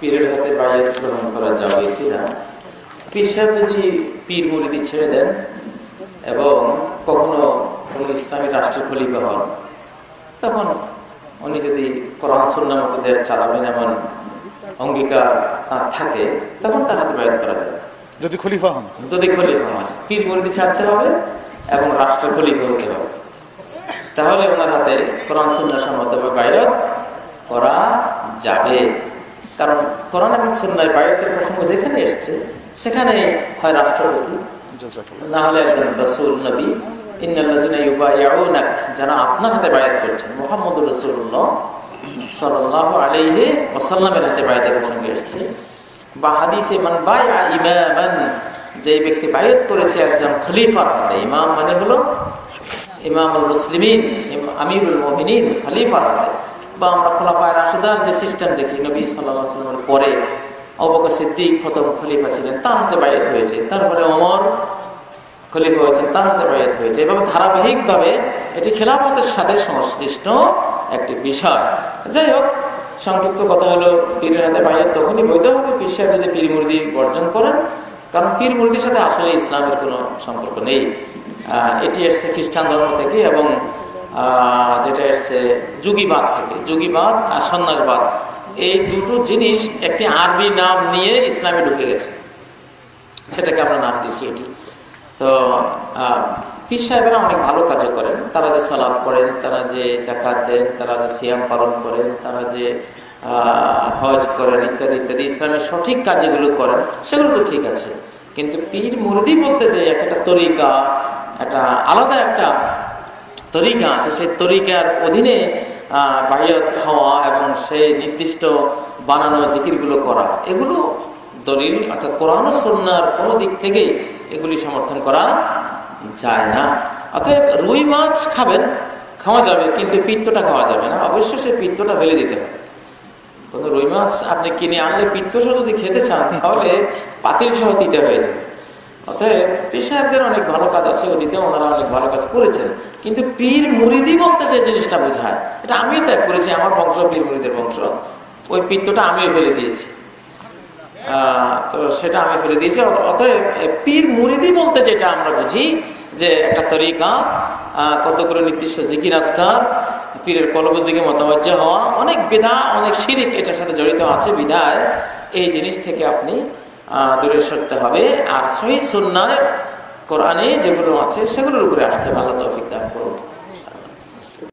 পীরের হাতে বায়াত গ্রহণ করা যাবে কিনা? পীর সাহেব যদি পীর মুরিদি ছেড়ে দেন এবং কখনো কোনো ইসলামী রাষ্ট্র খলিফা হন তখন উনি যদি কোরআন সুন্নাহ মতো দেশ চালাবেন এমন অঙ্গীকার তার থাকে তখন তার হাতে বায়াত করা যাবে। যদি খলিফা হন? যদি খলিফা হয় পীর মুরিদি ছাড়তে হবে এবং রাষ্ট্র খলিফা হতে হবে। তাহলে ওনার হাতে কোরআন সুন্না সম্মত বায়ত করা যাবে। কারণ কোরআন এবং সুন্নায় বায়তের প্রসঙ্গ যেখানে এসছে সেখানে হয় রাষ্ট্রপতি। না হলে একজন রসুল নবী। যারা আপনার হাতে বায়াত করছেন মুহাম্মদুর রাসূলুল্লাহ সাল্লাল্লাহু আলাইহি ওয়াসাল্লামের হাতে বায়াতের প্রসঙ্গে এসেছে। বা হাদিসে মান বায়া ইমামান যে ব্যক্তি বায়াত করেছে একজন খলিফার হাতে। ইমাম মানে হলো ইমামুল মুসলিমিন আমিরুল মুমিনিন খলিফার হাতে। বা আমরা খোলাফায় রাশিদার যে সিস্টেম দেখি, নবী আলাইহি পরে অবকা সিদ্দিক প্রথম খলিফা ছিলেন, তার হাতে বায়াত হয়েছে। তারপরে ওমর খলিফা হয়েছেন, তার হাতে বায়াত হয়েছে। এভাবে ধারাবাহিকভাবে এটি খেলাফতের সাথে সংশ্লিষ্ট একটি বিষয়। যাই হোক, সংক্ষিপ্ত কথা হলো, পীরের হাতে বায়াত তখনই বৈধ হবে, পীর যদি পীর মুরিদি বর্জন করেন, কারণ পীর মুরিদির সাথে আসলে ইসলামের কোনো সম্পর্ক নেই। এটি এসছে খ্রিস্টান ধর্ম থেকে এবং যেটা এসছে যুগীবাদ থেকে, যুগীবাদ আর সন্ন্যাসবাদ। এই দুটো জিনিস একটি আরবি নাম নিয়ে ইসলামে ঢুকে গেছে। সেটাকে আমরা নাম দিয়েছি এটি। তো পীর সাহেবেরা অনেক ভালো কাজও করেন। তারা যে সালাদ পড়েন, তারা যে জাকাত দেন, তারা যে সিয়াম পালন করেন, তারা যে হজ করেন ইত্যাদি ইত্যাদি, ইসলামের সঠিক কাজগুলো করেন, সেগুলো তো ঠিক আছে। কিন্তু পীর মুরদি বলতে যে একটা তরিকা, একটা আলাদা একটা তরিকা আছে, সেই তরিকার অধীনে বাহিয়ত হওয়া এবং সেই নির্দিষ্ট বানানো জিকিরগুলো করা। এগুলো দলিল অর্থাৎ কোরআন সন্ন্যার কোনো দিক থেকে এগুলি সমর্থন করা যায় না। অতএব রুই মাছ খাবেন, খাওয়া যাবে, কিন্তু পিত্তটা খাওয়া যাবে না। অবশ্যই সেই পিত্তটা ফেলে দিতে হবে। কোনো রুই মাছ আপনি কিনে আনলে পিত্ত সহ যদি খেতে চান, তাহলে পাতিল সহ দিতে হয়ে যাবে। অতএব পীর অনেক ভালো কাজ আছে, অতীতে ওনারা অনেক ভালো কাজ করেছেন। কিন্তু পীর মুরিদি বলতে যে জিনিসটা বোঝায়, এটা আমিও ত্যাগ করেছি, আমার বংশ পীর মুরিদের বংশ। ওই পিত্তটা আমিও ফেলে দিয়েছি। তো সেটা আমি ফেলে দিয়েছি। অতএব পীর মুরিদি বলতে যেটা আমরা বুঝি, যে একটা তরিকা কতগুলো নির্দিষ্ট জিকির আজকার, পীরের কলবের দিকে মতবাজ্য হওয়া, অনেক বিধা, অনেক শিরিক এটার সাথে জড়িত আছে, বিধায়। এই জিনিস থেকে আপনি দূরে সরতে হবে। আর সহি সন্ন্যায় কোরআনে যেগুলো আছে, সেগুলোর উপরে আসতে ভালো তফিক দান করুন।